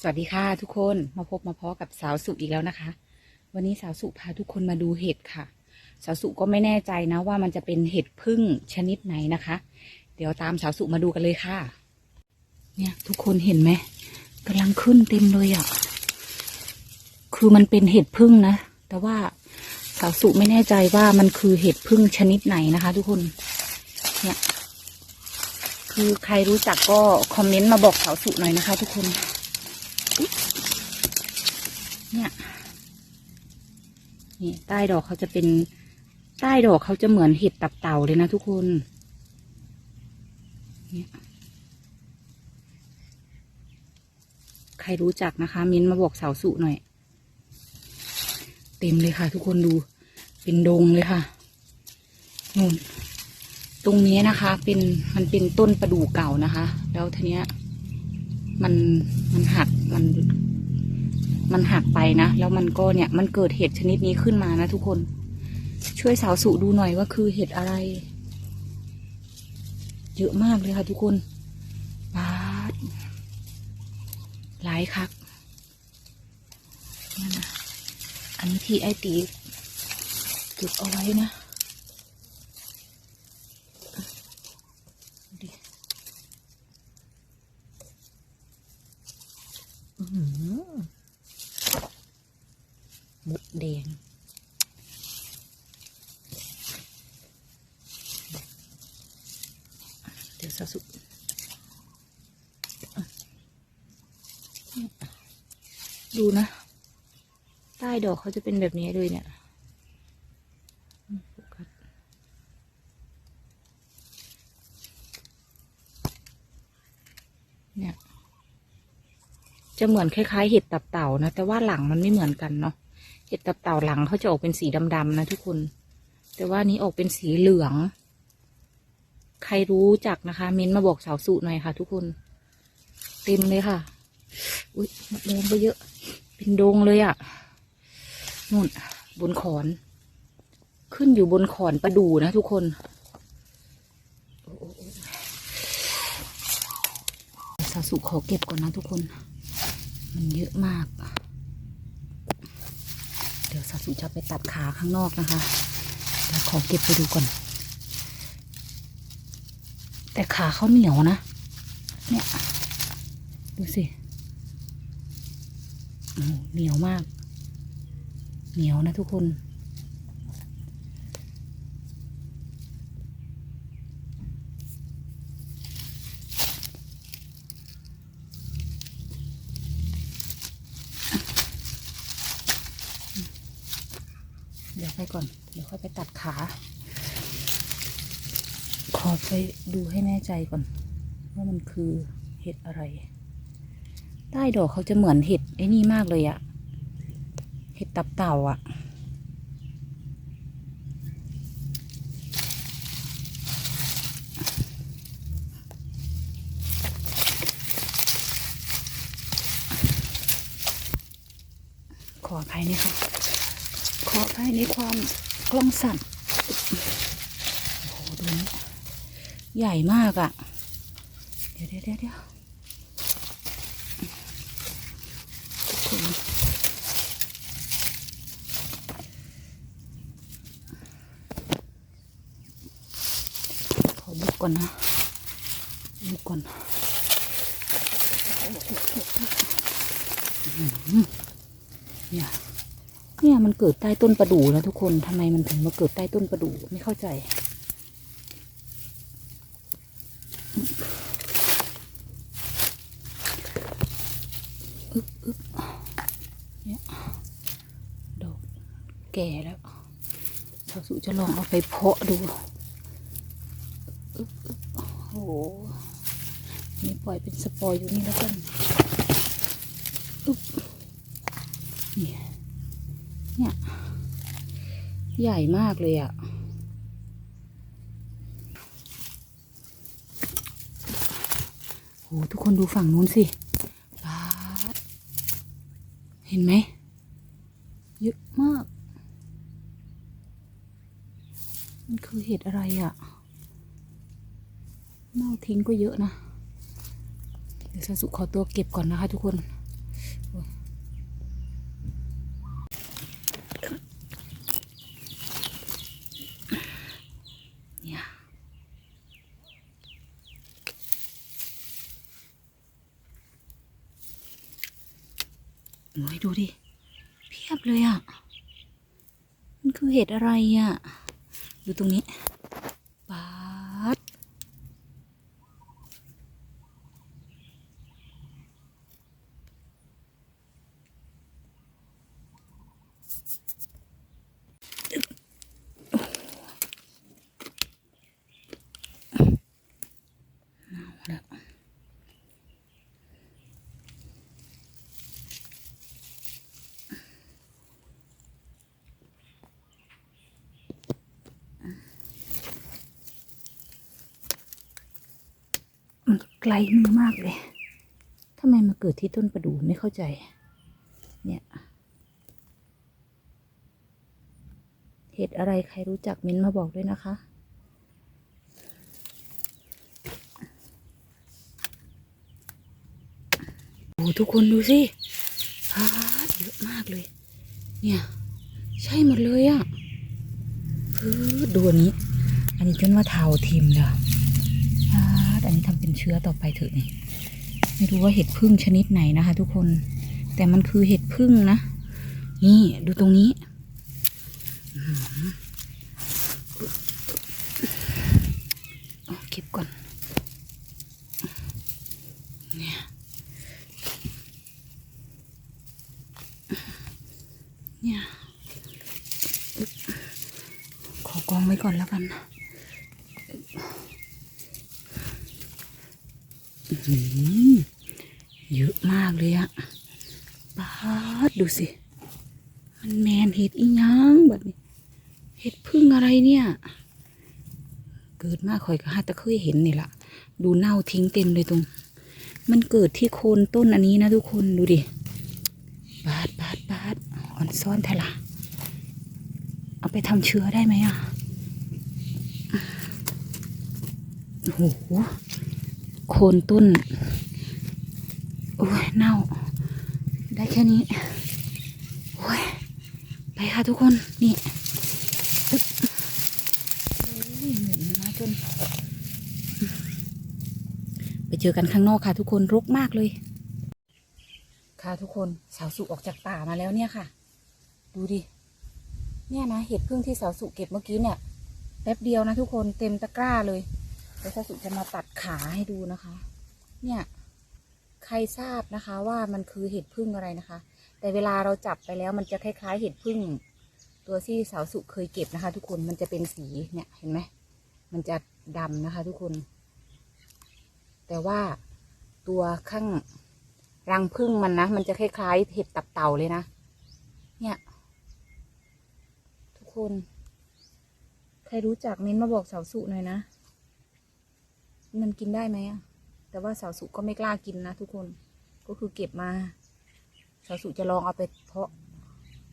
สวัสดีค่ะทุกคนมาพบมาพอกับสาวสุอีกแล้วนะคะ วันนี้สาวสุพาทุกคนมาดูเห็ดค่ะ สาวสุก็ไม่แน่ใจนะว่ามันจะเป็นเห็ดพึ่งชนิดไหนนะคะ เดี๋ยวตามสาวสุมาดูกันเลยค่ะ เนี่ยทุกคนเห็นไหมกำลังขึ้นเต็มเลยอะ่ะคือมันเป็นเห็ดพึ่งนะแต่ว่าสาวสุไม่แน่ใจว่ามันคือเห็ดพึ่งชนิดไหนนะคะ ทุกคนเนี่ยคือใครรู้จักก็คอมเมนต์มาบอกสาวสุหน่อยนะคะ ทุกคน เนี่ย นี่ใต้ดอกเขาจะเป็น ใต้ดอกเขาจะเหมือนเห็ดตับเต่าเลยนะทุกคน เนี่ย ใครรู้จักนะคะ มิ้นมาบอกสาวสุหน่อย เต็มเลยค่ะ ทุกคนดู เป็นดงเลยค่ะนู่นตรงนี้นะคะ เป็นมันเป็นต้นประดู่เก่านะคะ แล้วทีเนี้ย มันมันหักมัน มันหักไปนะ แล้วมันก็เนี่ยมันเกิดเห็ดชนิดนี้ขึ้นมานะทุกคน ช่วยสาวสุดูหน่อยว่าคือเห็ดอะไร เยอะมากเลยค่ะทุกคนบาดหลายคักอันนี้ที่ไอตีเก็บเอาไว้นะดูดิอื้อหือหมดแดง เดี๋ยวสาวสุ ดูนะ ใต้ดอกเขาจะเป็นแบบนี้เลยเนี่ยเนี่ย จะเหมือนคล้าย ๆ เห็ดตับเต่านะ แต่ว่าหลังมันไม่เหมือนกันเนาะ เห็ดตับเต่าหลังเขาจะออกเป็นสีดำๆนะทุกคน แต่ว่านี้ออกเป็นสีเหลือง ใครรู้จักนะคะเม้นมาบอกสาวสูหน่อยค่ะ ทุกคน เต็มเลยค่ะ อุ้ยมะม่วงก็เยอะ เป็นดงเลยอะ่ะนู่น บนขอน ขึ้นอยู่บนขอนประดูนะทุกคนสาสุขอเก็บก่อนนะทุกคน มันเยอะมาก เดี๋ยวสาสุจะไปตัดขาข้างนอกนะคะเดี๋ยวขอเก็บไปดูก่อน แต่ขาเขาเหนียวนะ เนี่ย ดูสิ เหนียวมาก เหนียวนะทุกคนเดี๋ยวไปก่อน เดี๋ยวค่อยไปตัดขา ขอไปดูให้แน่ใจก่อน ว่ามันคือเห็ดอะไร ใต้ดอกเขาจะเหมือนเห็ดไอ้นี่มากเลยอะเห็ดตับเต่าอะขออภัยนะคะขออภัยในความกล้องสั่นโอ้โหดูนี่ใหญ่มากอะเดี๋ยวเดี๋ยวเดี๋ยวทุกคนขอบุ กก่อนนะบุกก่อนอื้อหือเนี่ยเนี่ยมันเกิดใต้ต้นประดู่แล้วทุกคนทำไมมันถึงมาเกิดใต้ต้นประดู่ไม่เข้าใจอึ๊บอึ๊บเนี่ยดอกแก่แล้วสาวสุจะลองเอาไปเพาะดู หนี่ปล่อยเป็นสปอยอยู่นี่แล้วกันอึ๊บเนี่ยเนี่ย ใหญ่มากเลยอะ่ะโหทุกคนดูฝั่งนู้นสิบาเห็นไหมเยอะมาก มันคือเห็ดอะไรอะ่ะ เน่าทิ้งก็เยอะนะ เดี๋ยวซาสุขอตัวเก็บก่อนนะคะทุกคนโอ้ยดูดิ เพียบเลยอะ่ะ มันคือเห็ดอะไรอะ่ะ ดูตรงนี้ ไกลมือมากเลยทำไมมาเกิดที่ต้นประดู่ไม่เข้าใจ เนี่ยเห็ดอะไรใครรู้จักเม้นมาบอกด้วยนะคะ โอ้ทุกคนดูสิฮาเยอะมากเลย เนี่ย ใช่หมดเลยอะ่ะพืดดูอันนี้ อันนี้จนว่าเทาทิมเลย อันนี้ทำเป็นเชื้อต่อไปเถอะนี่ไม่รู้ว่าเห็ดพึ่งชนิดไหนนะคะ ทุกคนแต่มันคือเห็ดพึ่งนะนี่ดูตรงนี้อ๋อเอาเก็บก่อนเนี่ยเนี่ยขอกองไว้ก่อนแล้วกันนะอื้อหือ เยอะมากเลยอะบาดดูสิ มันแมนเห็ดอีหยังแบบนี้ เห็ดพึ่งอะไรเนี่ย เกิดมากคอยก็หาแตะเคยเห็นนี่ละดูเน่าทิ้งเต็มเลยตรง มันเกิดที่โคนต้นอันนี้นะทุกคนดูดิบาดบาดบาดอ่อนซ่อนแทละเอาไปทำเชื้อได้ไหมอะโอ้โห โคนต้นโอ้ยเน่า ได้แค่นี้โอ้ยไปค่ะทุกคนนี่ตึ๊บโอ้ยเหนื่อยมาจน ไปเจอกันข้างนอกค่ะ ทุกคนรกมากเลย ค่ะทุกคนสาวสุออกจากป่ามาแล้วเนี่ยค่ะ ดูดิเนี่ยนะเห็ดพึ่งที่สาวสุเก็บเมื่อกี้เนี่ยแป๊บเดียวนะทุกคนเต็มตะกร้าเลย เดี๋ยวสาวสุจะมาตัดขาให้ดูนะคะ เนี่ย ใครทราบนะคะว่ามันคือเห็ดพึ่งอะไรนะคะ แต่เวลาเราจับไปแล้วมันจะคล้าย ๆ เห็ดพึ่ง ตัวที่สาวสุเคยเก็บนะคะ ทุกคนมันจะเป็นสีเนี่ยเห็นไหมมันจะดำนะคะ ทุกคน แต่ว่าตัวข้างรังพึ่งมันนะ มันจะคล้ายๆเห็ดตับเต่าเลยนะ เนี่ย ทุกคน ใครรู้จักเม้นมาบอกสาวสุหน่อยนะ มันกินได้ไหมอะแต่ว่าสาวสุก็ไม่กล้ากินนะทุกคน ก็คือเก็บมา สาวสุจะลองเอาไปเพาะ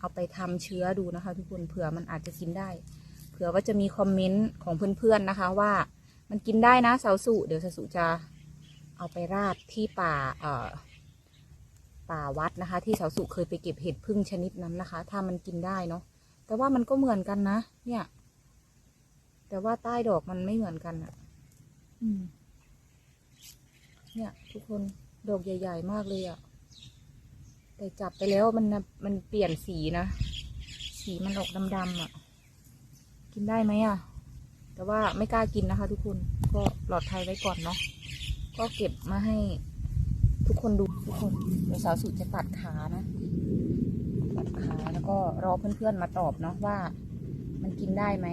เอาไปทำเชื้อดูนะคะ ทุกคนเผื่อมันอาจจะกินได้ เผื่อว่าจะมีคอมเมนต์ของเพื่อนๆนะคะ ว่ามันกินได้นะสาวสุเดี๋ยวสาวสุจะเอาไปราดที่ป่าเอ่อป่าวัดนะคะ ที่สาวสุเคยไปเก็บเห็ดพึ่งชนิดนั้นนะคะ ถ้ามันกินได้เนาะแต่ว่ามันก็เหมือนกันนะ เนี่ย แต่ว่าใต้ดอกมันไม่เหมือนกันอะ เนี่ย ทุกคนดอกใหญ่ ๆ มากเลยอะแต่จับไปแล้วมันมันเปลี่ยนสีนะ สีมันออกดำๆอะกินได้ไหมอะแต่ว่าไม่กล้ากินนะคะ ทุกคนก็ปลอดภัยไว้ก่อนเนาะก็เก็บมาให้ทุกคนดูทุกคนเดี๋ยวสาวสุจะตัดขานะตัดขาแล้วก็รอเพื่อนๆมาตอบเนาะว่า มันกินได้ไหม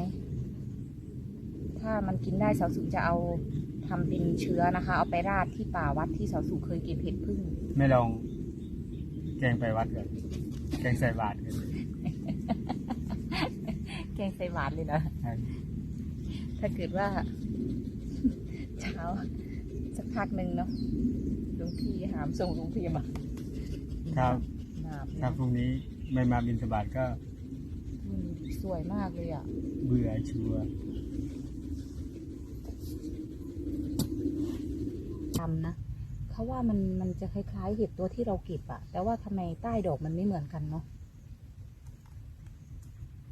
ถ้ามันกินได้สาวสุจะเอาทำเป็นเชื้อนะคะ เอาไปราดที่ป่าวัดที่สาวสุเคยเก็บเห็ดพึ่งไม่ลองแกงไปวัดกันแกงใส่บาตรกันแกงใส่หวานเลยนะถ้าเกิดว่า เช้าสักพักหนึ่งเนาะหลวงพี่หามส่งหลวงพี่มาครับหนาบถ้าพรุ่งนี้ไม่มาบินสบาตก็อืมสวยมากเลยอะ เบื่อชัว ร์ทำนะเขาว่ามันมันจะคล้ายๆเห็ดตัวที่เราเก็บอะแต่ว่าทำไมใต้ดอกมันไม่เหมือนกันเนาะ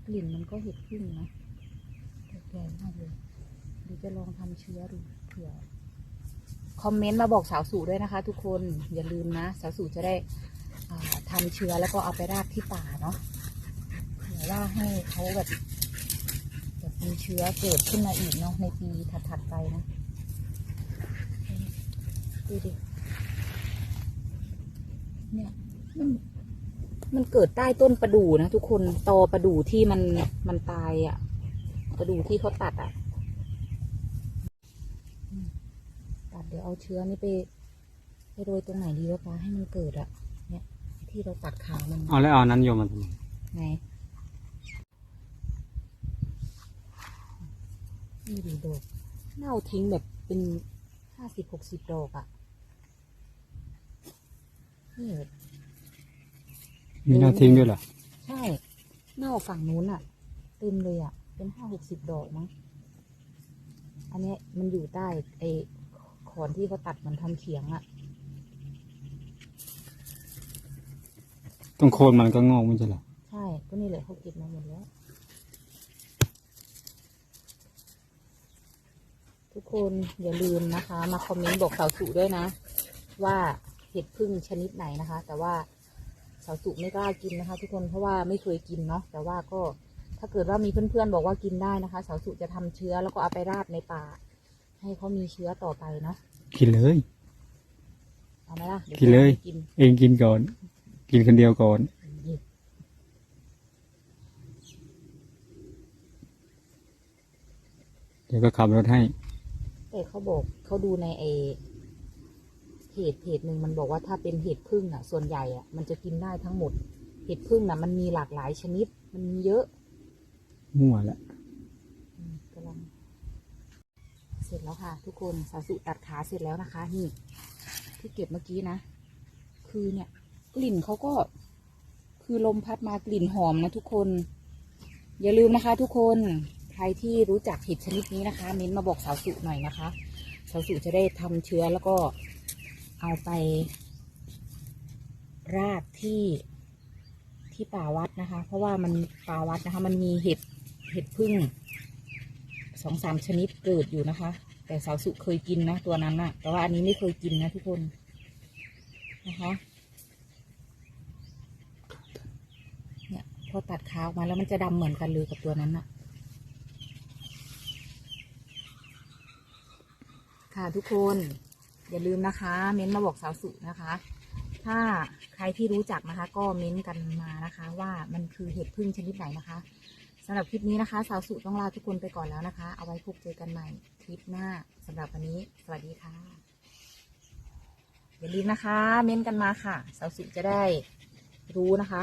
กลิ่นมันก็เห็ดพึ่งนะแก่มากเลยเดี๋ยวจะลองทำเชื้อดูเผื่อคอมเมนต์มาบอกสาวสู่ด้วยนะคะ ทุกคนอย่าลืมนะ สาวสู่จะได้อ่าทำเชื้อแล้วก็เอาไปราดที่ป่าเนาะเผื่อว่าให้เขาแบบแบบมีเชื้อเกิดขึ้นมาอีกเนาะในปีถัดๆไปนะ ดูดิ เนี่ยมันมันเกิดใต้ต้นประดู่นะทุกคนตอประดู่ที่มันมันตายอะ่ะ ประดู่ที่เขาตัดอะ่ะอืมตัดเดี๋ยวเอาเชื้อนี่ไปไปโรยตรงไหนดีวะปะให้มันเกิดอะ่ะ เนี่ย ที่เราตัดขามันเอาแล้วเอานั้นโยมมาทำไมไงนี่ดูดอกเน่าทิ้งแบบเป็น ห้าสิบหกสิบดอกอะ่ะนี่แบบมีหน้าทิ้งด้วยเหรอ ใช่เน่าฝั่งนู้นอะ่ะเต็มเลยอะ่ะ เป็นห้าหกสิบดอกมั้งอันเนี้ยมันอยู่ใต้ไอ้ขอนที่เขาตัดมันทำเขียงอะ่ะตรงโคนมันก็งอกไม่ใช่เหรอ ใช่ ก็นี่แหละเขาเก็บมาหมดแล้ว ทุกคนอย่าลืมนะคะ มาคอมเมนต์บอกสาวสุด้วยนะ ว่าเห็ดพึ่งชนิดไหนนะคะ แต่ว่าสาวสุไม่กล้ากินนะคะ ทุกคนเพราะว่าไม่เคยกินเนาะแต่ว่าก็ถ้าเกิดว่ามีเพื่อนๆบอกว่ากินได้นะคะ สาวสุจะทำเชื้อแล้วก็เอาไปราดในป่า ให้เขามีเชื้อต่อไปเนาะกินเลยเอาไหมล่ะดี๋วกินเลย กินเองกินก่อน กินคนเดียวก่อน เดี๋ยวก็ขับรถให้ แต่เขาบอกเขาดูในไอเพจเพจหนึ่งมันบอกว่าถ้าเป็นเห็ดพึ่งอะ ส่วนใหญ่อะมันจะกินได้ทั้งหมด เห็ดพึ่งน่ะ มันมีหลากหลายชนิด มันมีเยอะมั่วแล้วอืมกำลังเสร็จแล้วค่ะ ทุกคนสาสุตัดขาเสร็จแล้วนะคะ นี่ ที่เก็บเมื่อกี้นะ คือเนี่ย กลิ่นเขาก็คือลมพัดมากลิ่นหอมนะทุกคน อย่าลืมนะคะ ทุกคน ใครที่รู้จักเห็ดชนิดนี้นะคะเม้นมาบอกสาวสุหน่อยนะคะ สาวสุจะได้ทำเชื้อแล้วก็เอาไป ราดที่ที่ป่าวัดนะคะ เพราะว่ามันป่าวัดนะคะ มันมีเห็ดเห็ดพึ่งสองสามชนิดเกิดอยู่นะคะ แต่สาวสุเคยกินนะตัวนั้นนะแต่ว่าอันนี้ไม่เคยกินนะทุกคนนะคะเนี่ยพอตัดขาวมาแล้วมันจะดำเหมือนกันเลยกับตัวนั้นน่ะ ค่ะทุกคนอย่าลืมนะคะ เม้นต์มาบอกสาวสุนะคะ ถ้าใครที่รู้จักนะคะ ก็เม้นต์กันมานะคะ ว่ามันคือเห็ดพึ่งชนิดไหนนะคะสำหรับคลิปนี้นะคะ สาวสุต้องลาทุกคนไปก่อนแล้วนะคะ เอาไว้พบเจอกันใหม่คลิปหน้าสำหรับวันนี้ สวัสดีค่ะ อย่าลืมนะคะ เม้นต์กันมาค่ะ สาวสุจะได้รู้นะคะ